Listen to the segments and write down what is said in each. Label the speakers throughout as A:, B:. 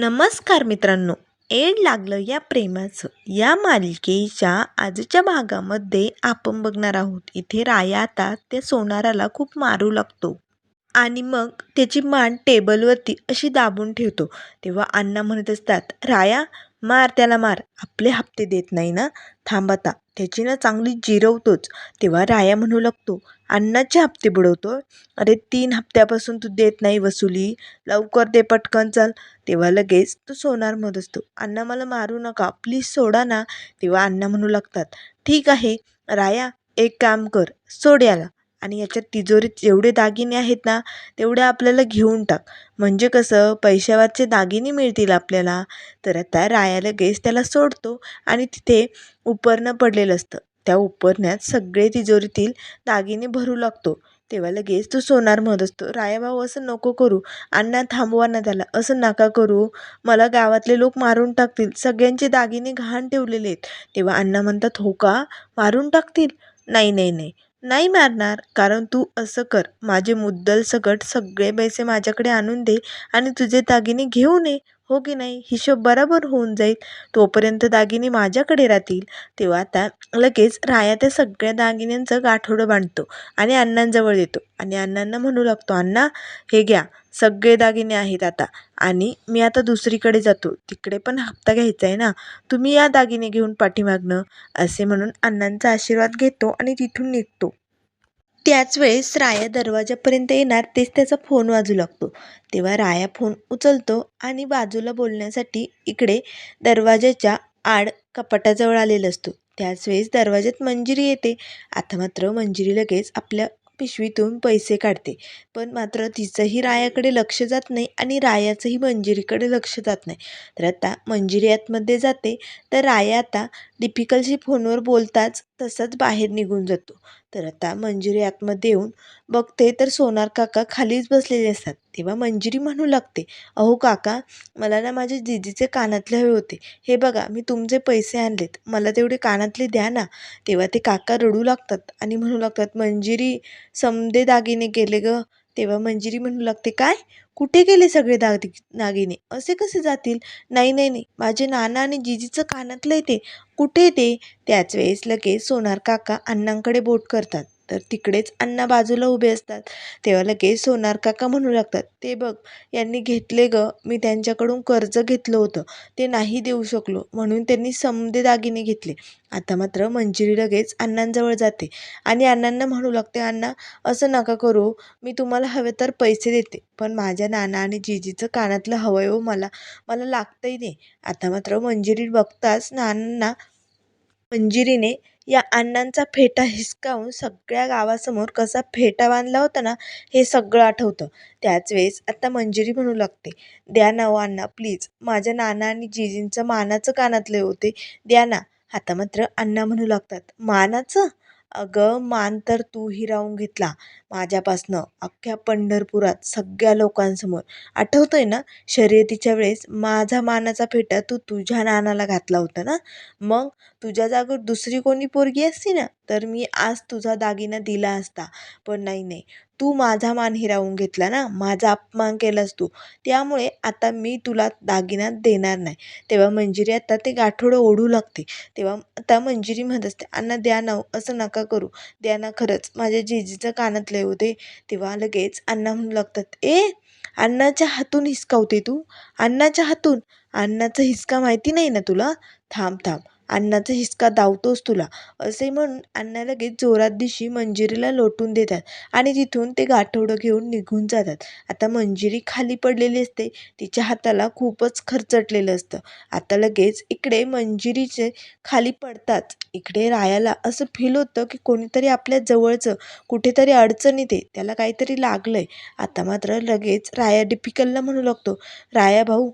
A: नमस्कार मित्रांनो. एड लागलं या प्रेमाचं. या मालिकेच्या आजच्या भागामध्ये आपण बघणार आहोत. इथे राया आता त्या सोनाराला खूप मारू लागतो. आणि मग त्याची मान टेबलवरती अशी दाबून ठेवतो. तेव्हा अण्णा म्हणत असतात राया मार त्याला मार. आपले हप्ते देत नाही ना? थांबता त्याची ना चांगली जिरवतोच. तेव्हा राया म्हणू लागतो अन्नाचे हप्ते बुडवतो. अरे तीन हप्त्यापासून तू देत नाही वसुली. लवकर दे पटकन चल. तेव्हा लगेच तो सोनार म्हणत असतो अण्णा मला मारू नका. प्लीज सोडा ना. तेव्हा अण्णा म्हणू लागतात ठीक आहे. राया एक काम कर. सोड याला. आणि याच्या तिजोरीत जेवढे दागिने आहेत ना तेवढे आपल्याला घेऊन टाक. म्हणजे कसं? पैशावरचे दागिने मिळतील आपल्याला. तर आता राया लगेच त्याला सोडतो आणि तिथे उपरणं पडलेलं असतं. त्या उपरण्यात सगळे तिजोरीतील दागिने भरू लागतो. तेव्हा लगेच तो सोनार म्हणत असतो राया भाऊ असं नको करू. अण्णा थांबवा ना त्याला. असं नका करू. मला गावातले लोक मारून टाकतील. सगळ्यांचे दागिने घाण ठेवलेले आहेत. तेव्हा अण्णा म्हणतात हो का? मारून टाकतील? नाही नाही नाही. नाही मारणार. कारण तू असं कर. माझे मुद्दल सकट सगळे पैसे माझ्याकडे आणून दे आणि तुझे दागिने घेऊन ये. हो की नाही? हिशोब बरोबर होऊन जाईल. तोपर्यंत दागिने माझ्याकडे राहतील. तेव्हा आता लगेच राया त्या सगळ्या दागिन्यांचं गाठोडं बांधतो आणि अण्णांजवळ येतो आणि अण्णांना म्हणू लागतो अण्णा हे घ्या. सगळे दागिने आहेत आता. आणि मी आता दुसरीकडे जातो. तिकडे पण हप्ता घ्यायचा आहे ना. तुम्ही या दागिने घेऊन पाठीमागणं असे म्हणून अण्णांचा आशीर्वाद घेतो आणि तिथून निघतो. त्याच वेळेस राया दरवाजापर्यंत येणार तेच त्याचा फोन वाजू लागतो. तेव्हा राया फोन उचलतो आणि बाजूला बोलण्यासाठी इकडे दरवाजाच्या आड कपाटाजवळ आलेला असतो. त्याच वेळेस दरवाजात मंजिरी येते. आता मात्र मंजिरी लगेच आपल्या पिशवीतून पैसे काढते. पण मात्र तिचंही रायाकडे लक्ष जात नाही आणि रायाचंही मंजिरीकडे लक्ष जात नाही. तर आता मंजिरी आतमध्ये जाते. तर राया आता दीपिकलशी फोनवर बोलताच तसंच बाहेर निघून जातो. तर आता मंजिरी आतमध्ये येऊन बघते तर सोनार काका खालीच बसलेले असतात. तेव्हा मंजिरी म्हणू लागते. अहो काका मला ना माझ्या जिजीचे कानातले हवे होते. हे बघा मी तुमचे पैसे आणलेत. मला तेवढे कानातले द्या ना. तेव्हा ते काका रडू लागतात आणि म्हणू लागतात मंजिरी समदे दागिने गेले ग. तेव्हा मंजिरी म्हणू लागते काय? कुठे गेले सगळे दागि दागिने? असे कसे जातील? नाही नाही नाही. माझे नाना आणि जिजीचं कानातलं आहे ते. कुठे ते? त्याच वेळेस लगेच सोनार काका अण्णांकडे बोट करतात. तर तिकडेच अण्णा बाजूला उभे असतात. तेव्हा लगेच सोनार काका म्हणू लागतात ते बघ यांनी घेतले ग मी त्यांच्याकडून कर्ज घेतलं होतं ते नाही देऊ शकलो म्हणून त्यांनी समदे दागिने घेतले. आता मात्र मंजिरी लगेच अण्णांजवळ जाते आणि अण्णांना म्हणू लागते अण्णा असं नका करू मी तुम्हाला हवे तर पैसे देते पण माझ्या नाना आणि जिजीचं कानातलं हवं आहे हो मला मला लागतंही नाही. आता मात्र मंजिरी बघताच नानांना मंजिरीने या अण्णांचा फेटा हिसकावून सगळ्या गावासमोर कसा फेटा बांधला होता ना हे सगळं आठवतं. त्याच वेळेस आता मंजिरी म्हणू लागते. द्या ना हो अण्णा प्लीज माझ्या नाना आणि जिजींचं मानाचं कानातले होते. द्या ना. आता मात्र अण्णा म्हणू लागतात. मानाचं? अगं मान तर तू हिरावून घेतला. माझ्यापासनं अख्ख्या पंढरपुरात सगळ्या लोकांसमोर. आठवतंय ना शर्यतीच्या वेळेस माझा मानाचा फेटा तू तुझ्या नानाला घातला होता ना? मग तुझ्या जागेवर दुसरी कोणी पोरगी असती ना तर मी आज तुझा दागिना दिला असता. पण नाही नाही. तू माझा मान हिरावून घेतला ना माझा अपमान केलास तू त्यामुळे आता मी तुला दागिना देणार नाही. तेव्हा मंजिरी आता ते गाठोडं ओढू लागते. तेव्हा आता मंजिरी म्हणत असते अण्णा द्या ना हो, असं नका करू. द्या ना खरंच. माझ्या जिजीचं कानातले होते. तेव्हा लगेच अण्णा म्हणू लागतात ए अण्णाच्या हातून हिसकावते तू? अण्णाच्या हातून? अण्णाचा हिसका माहिती नाही ना तुला? थांब थांब. अण्णाचा हिसका दावतोस तुला असे म्हणून अण्णा लगेच जोरात दिशी मंजिरीला लोटून देतात आणि तिथून ते गाठोडं घेऊन निघून जातात. आता मंजिरी खाली पडलेली असते तिच्या हाताला खूपच खरचटलेलं असतं. आता लगेच इकडे मंजिरीचे खाली पडताच इकडे रायाला असं फील होतं की कोणीतरी आपल्या जवळचं कुठेतरी अडचण येते त्याला काहीतरी लागलंय. आता मात्र लगेच राया डिपिकलला म्हणू लागतो. राया भाऊ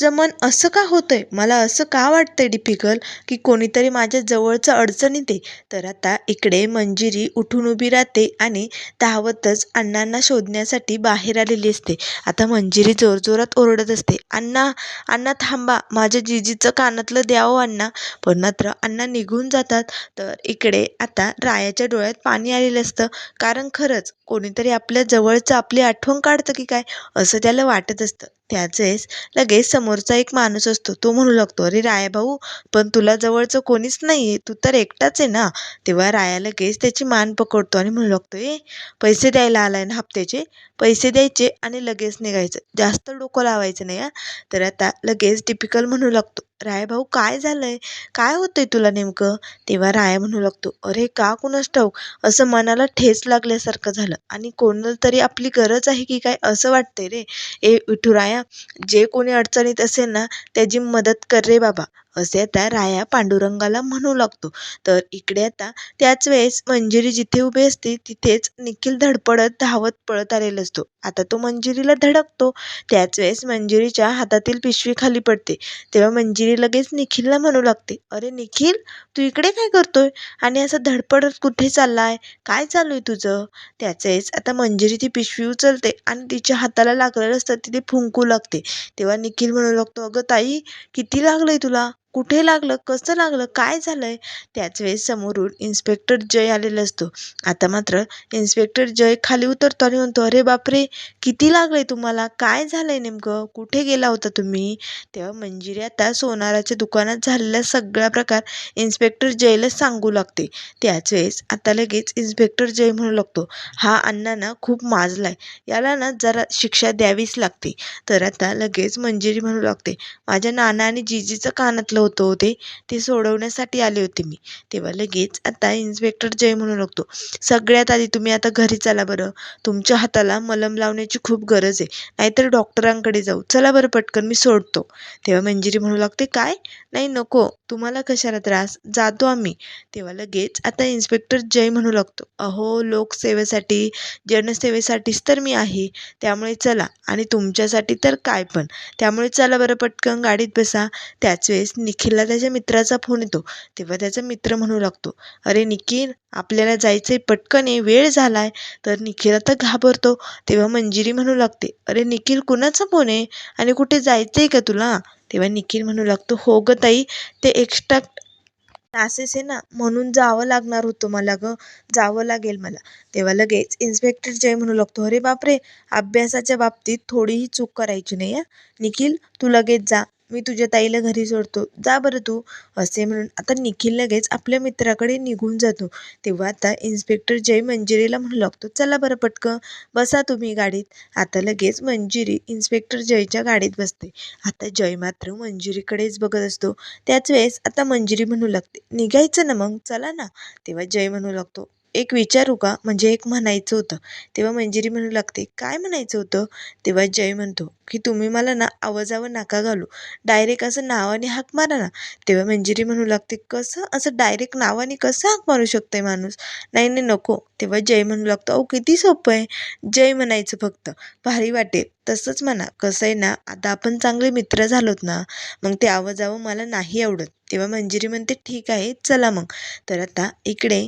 A: चं मन असं का होतंय? मला असं का वाटतंय डिफिकल की कोणीतरी माझ्या जवळचं अडचणीत आहे तर आता इकडे मंजिरी उठून उभी राहते आणि धावतच अण्णांना शोधण्यासाठी बाहेर आलेली असते. आता मंजिरी जोरजोरात ओरडत असते अण्णा अण्णा थांबा माझ्या जिजीचं कानातलं द्यावं अण्णा. पण मात्र अण्णा निघून जातात. तर इकडे आता रायाच्या डोळ्यात पाणी आलेलं असतं. कारण खरंच कोणीतरी आपल्या जवळचं आपली आठवण काढतं की काय? असं त्याला वाटत असतं. त्याचेच लगेच समोरचा एक माणूस असतो. तो म्हणू लागतो अरे राया भाऊ पण तुला जवळचं कोणीच नाही आहे तू तर एकटाच आहे ना? तेव्हा राया लगेच त्याची मान पकडतो आणि म्हणू लागतो ए पैसे द्यायला आलाय ना हप्त्याचे? पैसे द्यायचे आणि लगेच निघायचं. जास्त डोकं लावायचं नाही हा? तर आता लगेच टिपिकल म्हणू लागतो राय भाऊ काय झालंय? काय होतंय तुला नेमकं? तेव्हा राया म्हणू लागतो अरे का कुणास ठाऊक? असं मनाला ठेच लागल्यासारखं झालं. आणि कोणाला तरी आपली गरज आहे की काय असं वाटतंय रे? ए विठुराया जे कोणी अडचणीत असेल ना त्याची मदत कर रे बाबा. असे आता राया पांडुरंगाला म्हणू लागतो. तर इकडे आता त्याच वेळेस मंजिरी जिथे उभी असते तिथेच निखिल धडपडत धावत पळत आलेला असतो. आता तो मंजिरीला धडकतो. त्याच वेळेस मंजिरीच्या हातातील पिशवी खाली पडते. तेव्हा मंजिरी लगेच निखिलला म्हणू लागते अरे निखिल तू इकडे काय करतोय? आणि असं धडपडत कुठे चाललाय? काय चालू आहे तुझं? त्याचेच आता मंजिरी ती पिशवी उचलते आणि तिच्या हाताला लागलेलं असतं तिथे फुंकू लागते. तेव्हा निखिल म्हणू लागतो अगं ताई किती लागलंय तुला? कुठे लागलं? कसं लागलं? काय झालं आहे त्याच वेळेस समोरून इन्स्पेक्टर जय आलेला असतो. आता मात्र इन्स्पेक्टर जय खाली उतरतो आणि म्हणतो अरे बापरे! किती लागलं आहे तुम्हाला? काय झालं आहे नेमकं? कुठे गेला होता तुम्ही? तेव्हा मंजिरी आता सोनाराच्या दुकानात झालेला सगळा प्रकार इन्स्पेक्टर जयला सांगू लागते. त्याच वेळेस आता लगेच इन्स्पेक्टर जय म्हणू लागतो हा अण्णा ना खूप आहे याला ना जरा शिक्षा द्यावीच लागते. तर आता लगेच मंजिरी म्हणू लागते माझ्या नाना आणि जिजीचं कानातलं होतं हो ते ते सोडवण्यासाठी आले होते मी. तेव्हा लगेच आता इन्स्पेक्टर जय म्हणू लागतो सगळ्यात आधी तुम्ही आता घरी चला बरं. तुमच्या हाताला मलम लावण्याची खूप गरज आहे. नाहीतर डॉक्टरांकडे जाऊ. चला बरं पटकन मी सोडतो. तेव्हा मंजिरी म्हणू लागते काय? नाही नको. तुम्हाला कशाला त्रास? जातो आम्ही. तेव्हा लगेच आता इन्स्पेक्टर जय म्हणू लागतो अहो लोकसेवेसाठी जनसेवेसाठीच तर मी आहे. त्यामुळे चला. आणि तुमच्यासाठी तर काय पण. त्यामुळे चला बरं पटकन गाडीत बसा. त्याच वेळेस निखिलला त्याच्या मित्राचा फोन येतो. तेव्हा त्याचा मित्र म्हणू लागतो अरे निखिल आपल्याला जायचंय पटकन आहे वेळ झालाय. तर निखिल आता घाबरतो. तेव्हा मंजिरी म्हणू लागते अरे निखिल कुणाचा फोन आहे? आणि कुठे जायचंय का तुला? तेव्हा निखिल म्हणू लागतो हो गं ताई ते एक्स्ट्रा क्लासेस आहे ना म्हणून जावं लागणार होतं मला गं जावं लागेल मला. तेव्हा लगेच इन्स्पेक्टर जय म्हणू लागतो अरे बापरे अभ्यासाच्या बाबतीत थोडीही चूक करायची नाही आहे निखिल तू लगेच जा. मी तुझ्या ताईला घरी सोडतो. जा बरं तू असे म्हणून आता निखिल लगेच आपल्या मित्राकडे निघून जातो. तेव्हा आता इन्स्पेक्टर जय मंजिरीला म्हणू लागतो चला बरं पटकं बसा तुम्ही गाडीत. आता लगेच मंजिरी इन्स्पेक्टर जयच्या गाडीत बसते. आता जय मात्र मंजिरीकडेच बघत असतो. त्याच वेळेस आता मंजिरी म्हणू लागते निघायचं ना मग चला ना. तेव्हा जय म्हणू लागतो एक विचारू का? म्हणजे एक म्हणायचं होतं. तेव्हा मंजिरी म्हणू लागते काय म्हणायचं होतं? तेव्हा जय म्हणतो की तुम्ही मला ना आवाजावर नका घालू. डायरेक्ट असं नावाने हाक मारा ना. तेव्हा मंजिरी म्हणू लागते कसं? असं डायरेक्ट नावाने कसं हाक मारू शकतंय माणूस? नाही नाही नको. तेव्हा जय म्हणू लागतो अहो किती सोपं आहे. जय म्हणायचं फक्त भारी वाटेल तसंच म्हणा. कसं आहे ना आता आपण चांगले मित्र झालोत ना मग ते आवाजावं मला नाही आवडत. तेव्हा मंजिरी म्हणते ठीक आहे चला मग. तर आता इकडे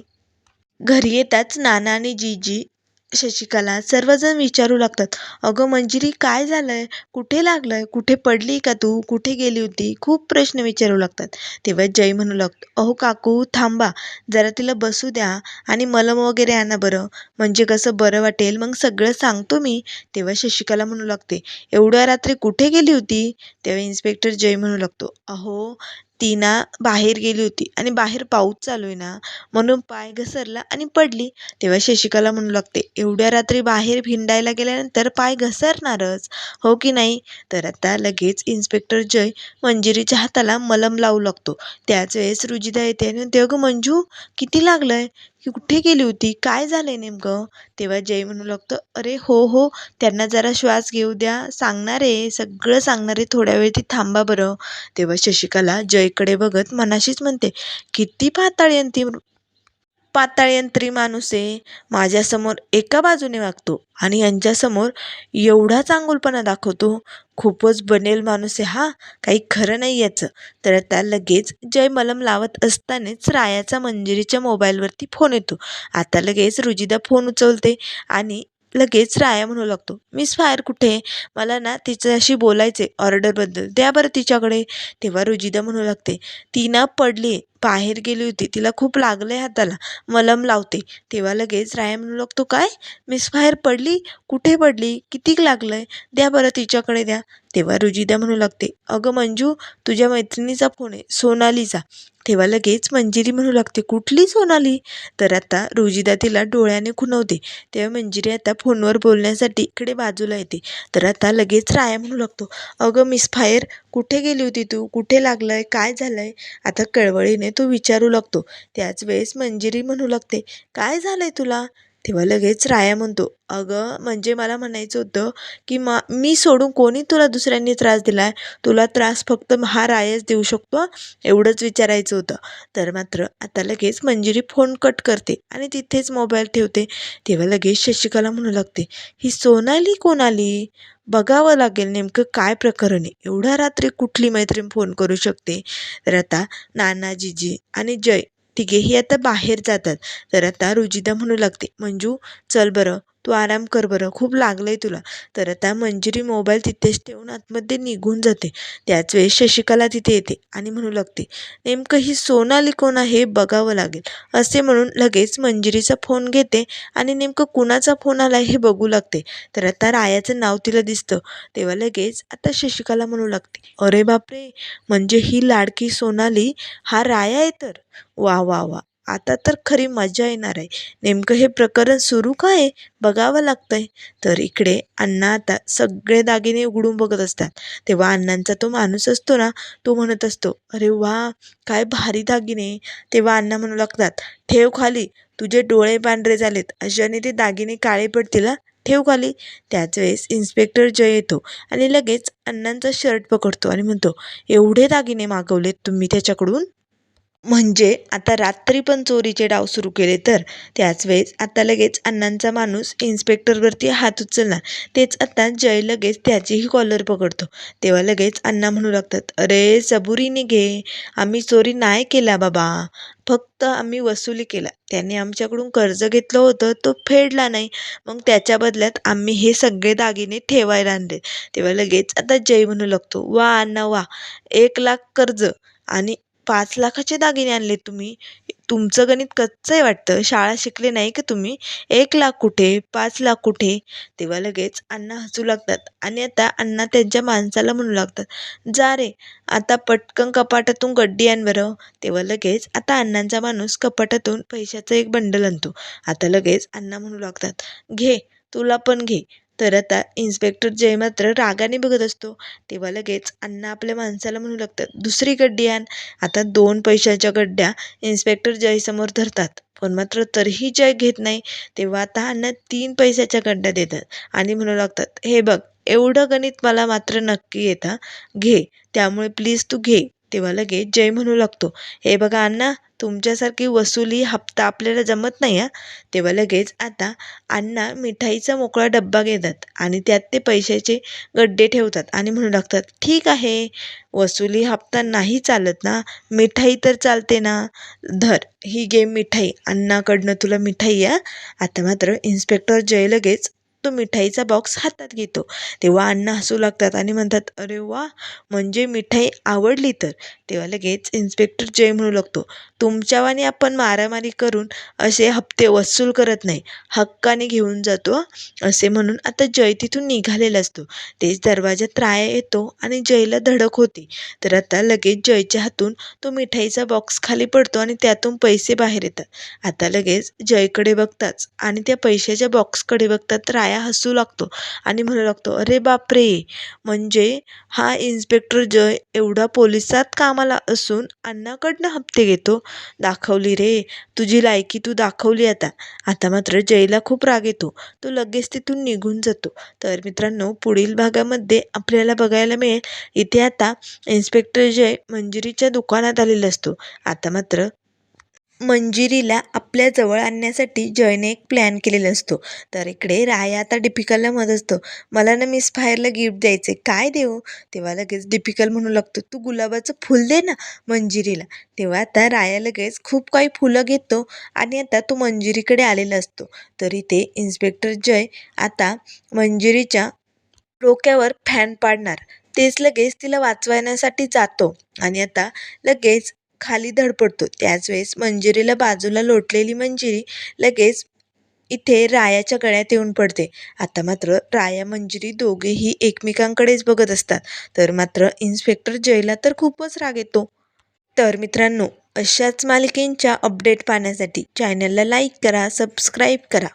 A: घरी येताच नाना आणि जीजी शशिकाला सर्वजण विचारू लागतात. अगं मंजिरी काय झालंय? कुठे लागलंय? कुठे पडली का तू? कुठे गेली होती? खूप प्रश्न विचारू लागतात. तेव्हा जय म्हणू लागतो अहो काकू थांबा. जरा तिला बसू द्या आणि मलम वगैरे आणा बरं. म्हणजे कसं बरं वाटेल? मग सगळं सांगतो मी. तेव्हा शशिकाला म्हणू लागते एवढ्या रात्री कुठे गेली होती? तेव्हा इन्स्पेक्टर जय म्हणू लागतो अहो ती ना बाहेर गेली होती आणि बाहेर पाऊस चालू आहे ना म्हणून पाय घसरला आणि पडली. तेव्हा शशिकला म्हणू लागते एवढ्या रात्री बाहेर भिंडायला गेल्यानंतर पाय घसरणारच हो की नाही? तर आता लगेच इन्स्पेक्टर जय मंजिरीच्या हाताला मलम लावू लागतो. त्याच वेळेस रुजिदा येते आणि म्हणते अगं मंजू किती लागलं आहे की कुठे गेली होती? काय झालं आहे नेमकं? तेव्हा जय म्हणू लागतो अरे हो हो त्यांना जरा श्वास घेऊ द्या. सांगणार आहे सगळं सांगणार आहे. थोड्या वेळ ती थांबा बरं. तेव्हा शशिकाला जयकडे बघत मनाशीच म्हणते किती पाताळयंती पाताळयंत्री माणूस आहे. माझ्यासमोर एका बाजूने वागतो आणि यांच्यासमोर एवढा चांगुलपणा दाखवतो. खूपच बनेल माणूस आहे हा. काही खरं नाही याचं. तर त्या लगेच जय मलम लावत असतानाच रायाचा मंजिरीच्या मोबाईलवरती फोन येतो. आता लगेच रुजिदा फोन उचलते आणि लगेच राया म्हणू लागतो. मिस फायर कुठे मला ना तिच्याशी बोलायचे ऑर्डरबद्दल द्या बरं तिच्याकडे. तेव्हा रुजिदा म्हणू लागते ती ना पडली बाहेर गेली होती. तिला खूप लागलंय हाताला. मलम लावते. तेव्हा लगेच राया म्हणू लागतो काय? मिस फायर पडली? कुठे पडली? किती लागलंय? द्या बरं तिच्याकडे द्या. तेव्हा रुजिदा म्हणू लागते अगं मंजू तुझ्या मैत्रिणीचा फोन आहे. सोनालीचा. तेव्हा लगेच मंजिरी म्हणू लागते कुठली सोनाली? तर आता रोजीदा तिला डोळ्याने खुणवते. तेव्हा मंजिरी आता फोनवर बोलण्यासाठी इकडे बाजूला येते. तर आता लगेच राया म्हणू लागतो अगं मिस फायर कुठे गेली होती तू? कुठे लागलंय? काय झालंय? आता कळवळीने तो विचारू लागतो. त्याच वेळेस मंजिरी म्हणू लागते काय झालंय तुला? तेव्हा लगेच राया म्हणतो अगं म्हणजे मला म्हणायचं होतं की मा मी सोडून कोणी तुला दुसऱ्यांनी त्रास दिला आहे तुला त्रास फक्त हा रायाच देऊ शकतो एवढंच विचारायचं होतं. तर मात्र आता लगेच मंजिरी फोन कट करते आणि तिथेच मोबाईल ठेवते. तेव्हा लगेच शशिकला म्हणू लागते ही सोनाली कोण आली बघावं लागेल नेमकं काय प्रकरण आहे? एवढ्या रात्री कुठली मैत्रीण फोन करू शकते? तर आता नाना जीजी आणि जय तिघेही आता बाहेर जातात. तर आता रुजिदा म्हणू लागते मंजू चल बरं. तू आराम कर बरं खूप लागलं आहे तुला. तर आता मंजिरी मोबाईल तिथेच ठेवून आतमध्ये निघून जाते. त्याच वेळेस शशिकला तिथे येते आणि म्हणू लागते नेमकं ही सोनाली कोण आहे बघावं लागेल. असे म्हणून लगेच मंजिरीचा फोन घेते आणि नेमकं कुणाचा फोन आला हे बघू लागते. तर आता रायाचं नाव तिला दिसतं. तेव्हा लगेच आता शशिकला म्हणू लागते अरे बापरे! म्हणजे ही लाडकी सोनाली हा राया आहे तर? वा वा वा. आता तर खरी मजा येणार आहे. नेमकं हे प्रकरण सुरू काय आहे? बघावं लागतंय. तर इकडे अण्णा आता सगळे दागिने उघडून बघत असतात. तेव्हा अण्णांचा तो माणूस असतो ना तो म्हणत असतो अरे वा काय भारी दागिने. तेव्हा अण्णा म्हणू लागतात ठेव खाली तुझे डोळे पांढरे झालेत. अशाने ते दागिने काळे पडतील ठेव खाली. त्याच वेळेस इन्स्पेक्टर जय येतो आणि लगेच अण्णांचा शर्ट पकडतो आणि म्हणतो एवढे दागिने मागवलेत तुम्ही त्याच्याकडून? म्हणजे आता रात्री पण चोरीचे डाव सुरू केले तर? त्याच वेळेस आता लगेच अण्णांचा माणूस इन्स्पेक्टरवरती हात उचलणार. तेच आता जय लगेच त्याचीही कॉलर पकडतो. तेव्हा लगेच अण्णा म्हणू लागतात अरे सबुरीने घे. आम्ही चोरी नाही केला बाबा. फक्त आम्ही वसुली केला. त्याने आमच्याकडून कर्ज घेतलं होतं तो फेडला नाही. मग त्याच्या बदल्यात आम्ही हे सगळे दागिने ठेवायला आणले. तेव्हा लगेच आता जय म्हणू लागतो वा अण्णा वा. एक लाख कर्ज आणि पाच लाखाचे दागिने आणले तुम्ही. तुमचं गणित कच्चं आहे वाटतं. शाळा शिकले नाही का तुम्ही? एक लाख कुठे? पाच लाख कुठे? तेव्हा लगेच अण्णा हसू लागतात. आणि आता अण्णा त्यांच्या माणसाला म्हणू लागतात जा रे आता पटकन कपाटातून गड्डी आण बरं. तेव्हा लगेच आता अण्णांचा माणूस कपाटातून पैशाचं एक बंडल आणतो. आता लगेच अण्णा म्हणू लागतात घे तुला पण घे. तर आता इन्स्पेक्टर जय मात्र रागाने बघत असतो तेव्हा लगेच अण्णा आपल्या माणसाला म्हणू लागतात दुसरी गड्डी आण. आता दोन पैशाच्या गड्ड्या इन्स्पेक्टर जयसमोर धरतात. पण मात्र तरीही जय घेत नाही तेव्हा आता अण्णा तीन पैशाच्या गड्ड्या देतात आणि म्हणू लागतात हे बघ एवढं गणित मला मात्र नक्की येतं. घे त्यामुळे प्लीज तू घे. तेव्हा लगेच जय म्हणू लागतो हे बघा अण्णा तुमच्यासारखी वसुली हप्ता आपल्याला जमत नाही हा. तेव्हा लगेच आता अण्णा मिठाईचा मोकळा डब्बा घेतात आणि त्यात ते पैशाचे गड्डे ठेवतात आणि म्हणू लागतात ठीक आहे वसुली हप्ता नाही चालत ना मिठाई तर चालते ना. धर ही घे मिठाई अण्णाकडनं तुला मिठाई आहे आता मात्र इन्स्पेक्टर जय लगेच तो मिठाईचा बॉक्स हातात घेतो. तेव्हा अण्णा हसू लागतात आणि म्हणतात अरे वा म्हणजे मिठाई आवडली तर. तेव्हा लगेच इन्स्पेक्टर जय म्हणू लागतो तुमच्यावानी आपण मारामारी करून असे हप्ते वसूल करत नाही हक्काने घेऊन जातो असे म्हणून आता जय तिथून निघालेला असतो. तेच दरवाजात राया येतो आणि जयला धडक होती. तर आता लगेच जयच्या हातून तो मिठाईचा बॉक्स खाली पडतो आणि त्यातून पैसे बाहेर येतात. आता लगेच जयकडे बघताच आणि त्या पैशाच्या बॉक्सकडे बघतात राया हसू लागतो आणि म्हणू लागतो अरे बापरे! म्हणजे हा इन्स्पेक्टर जय एवढा पोलिसात कामाला असून अण्णाकडनं हप्ते घेतो. दाखवली रे. तुझी लायकी तू दाखवली आता. आता मात्र जयला खूप राग येतो. तो लगेच तिथून निघून जातो. तर मित्रांनो पुढील भागामध्ये आपल्याला बघायला मिळेल. इथे आता इन्स्पेक्टर जय मंजिरीच्या दुकानात आलेला असतो. आता मात्र मंजिरीला आपल्याजवळ आणण्यासाठी जयने एक प्लॅन केलेला असतो. तर इकडे राया आता डिपिकलला म्हणत असतो. मला ना मिस फायरला गिफ्ट द्यायचे काय देऊ? तेव्हा लगेच डिपिकल म्हणू लागतो तू गुलाबाचं फुल दे ना मंजिरीला. तेव्हा आता राया लगेच खूप काही फुलं घेतो आणि आता तो मंजिरीकडे आलेला असतो. तर इथे इन्स्पेक्टर जय आता मंजिरीच्या डोक्यावर फॅन पाडणार. तेच लगेच तिला वाचवण्यासाठी जातो आणि आता लगेच खाली धडपडतो. त्याच वेळेस मंजिरीला बाजूला लोटलेली मंजिरी लगेच इथे रायाच्या गळ्यात येऊन पडते. आता मात्र राया मंजिरी दोघेही एकमेकांकडेच बघत असतात. तर मात्र इन्स्पेक्टर जयला तर खूपच राग येतो. तर मित्रांनो अशाच मालिकेंच्या अपडेट पाहण्यासाठी चॅनलला लाईक करा सबस्क्राईब करा.